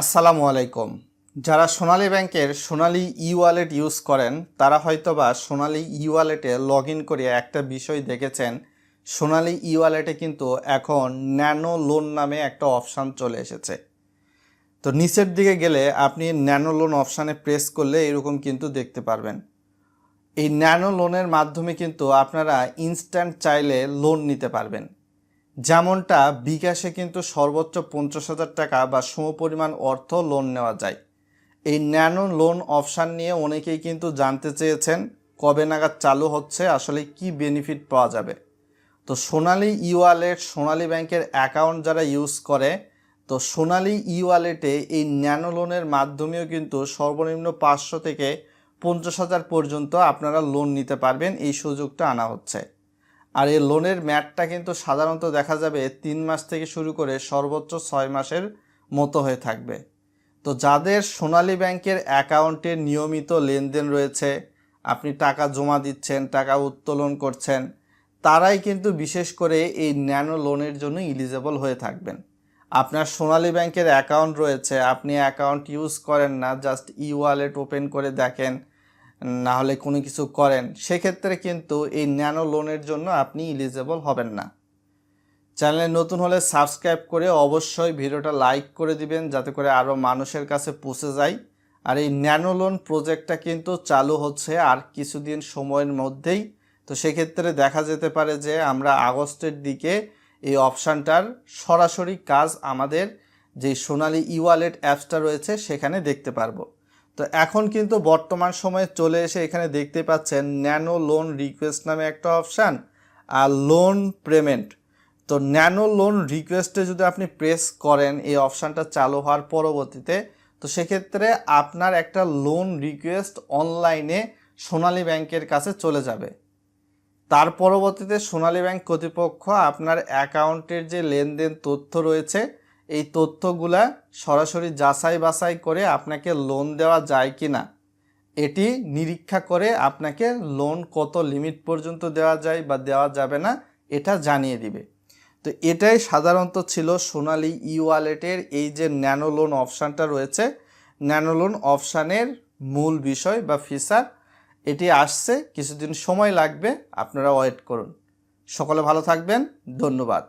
আসসালামু আলাইকুম। যারা সোনালী ব্যাংকের সোনালী ই ওয়ালেট ইউজ করেন, তারা হয়তোবা সোনালী ই ওয়ালেটে লগ ইন করে একটা বিষয় দেখেছেন। সোনালী ই ওয়ালেটে কিন্তু এখন ন্যানো লোন নামে একটা অপশান চলে এসেছে। তো নিচের দিকে গেলে আপনি ন্যানো লোন অপশানে প্রেস করলে এরকম কিন্তু দেখতে পারবেন। এই ন্যানো লোনের মাধ্যমে কিন্তু আপনারা ইনস্ট্যান্ট চাইলে লোন নিতে পারবেন। যেমনটা বিকাশে কিন্তু সর্বোচ্চ পঞ্চাশ হাজার টাকা বা সমপরিমাণ অর্থ লোন নেওয়া যায়। এই ন্যানো লোন অপশান নিয়ে অনেকেই কিন্তু জানতে চেয়েছেন কবে নাগাদ চালু হচ্ছে, আসলে কি বেনিফিট পাওয়া যাবে। তো সোনালী ই ওয়ালেট সোনালী ব্যাংকের অ্যাকাউন্ট যারা ইউজ করে, তো সোনালী ই ওয়ালেটে এই ন্যানো লোনের মাধ্যমেও কিন্তু সর্বনিম্ন পাঁচশো থেকে পঞ্চাশ হাজার পর্যন্ত আপনারা লোন নিতে পারবেন। এই সুযোগটা আনা হচ্ছে। আর এই লোনের ম্যাটটা কিন্তু সাধারণত দেখা যাবে তিন মাস থেকে শুরু করে সর্বোচ্চ ছয় মাসের মতো হয়ে থাকবে। তো যাদের সোনালী ব্যাংকের অ্যাকাউন্টে নিয়মিত লেনদেন রয়েছে, আপনি টাকা জমা দিচ্ছেন, টাকা উত্তোলন করছেন, তারাই কিন্তু বিশেষ করে এই ন্যানো লোনের জন্য ইলিজেবল হয়ে থাকবেন। আপনার সোনালী ব্যাংকের অ্যাকাউন্ট রয়েছে, আপনি অ্যাকাউন্ট ইউজ করেন না জাস্ট ই ওয়ালেট ওপেন করে দেখেন না হলে কোনো কিছু করেন, সেক্ষেত্রে কিন্তু এই ন্যানো লোনের জন্য আপনি ইলিজেবল হবেন না। চ্যানেলে নতুন হলে সাবস্ক্রাইব করে অবশ্যই ভিডিওটা লাইক করে দিবেন, যাতে করে আরও মানুষের কাছে পৌঁছে যায়। আর এই ন্যানো লোন প্রজেক্টটা কিন্তু চালু হচ্ছে আর কিছুদিন সময়ের মধ্যেই। তো সেক্ষেত্রে দেখা যেতে পারে যে আমরা আগস্টের দিকে এই অপশানটার সরাসরি কাজ আমাদের যে সোনালি ই ওয়ালেট অ্যাপসটা রয়েছে, সেখানে দেখতে পারব। তো এখন কিন্তু বর্তমান সময়ে চলে এসে এখানে দেখতে পাচ্ছেন ন্যানো লোন রিকোয়েস্ট নামে একটা অপশান আর লোন পেমেন্ট। তো ন্যানো লোন রিকোয়েস্টে যদি আপনি প্রেস করেন, এই অপশানটা চালু হওয়ার পরবর্তীতে, তো সেক্ষেত্রে আপনার একটা লোন রিকোয়েস্ট অনলাইনে সোনালী ব্যাংকের কাছে চলে যাবে। তার পরবর্তীতে সোনালী ব্যাংক কর্তৃপক্ষ আপনার অ্যাকাউন্টের যে লেনদেন তথ্য রয়েছে এই তথ্যগুলা সরাসরি যাচাই বাছাই করে আপনাকে লোন দেওয়া যায় কি না এটি নিরীক্ষা করে আপনাকে লোন কত লিমিট পর্যন্ত দেওয়া যায় বা দেওয়া যাবে না, এটা জানিয়ে দিবে। তো এটাই সাধারণত ছিল সোনালি ই ওয়ালেটের এই যে ন্যানো লোন অপশানটা রয়েছে। ন্যানো লোন অপশানের মূল বিষয় বা ফিচার এটি আসছে, কিছুদিন সময় লাগবে, আপনারা ওয়েট করুন। সকলে ভালো থাকবেন, ধন্যবাদ।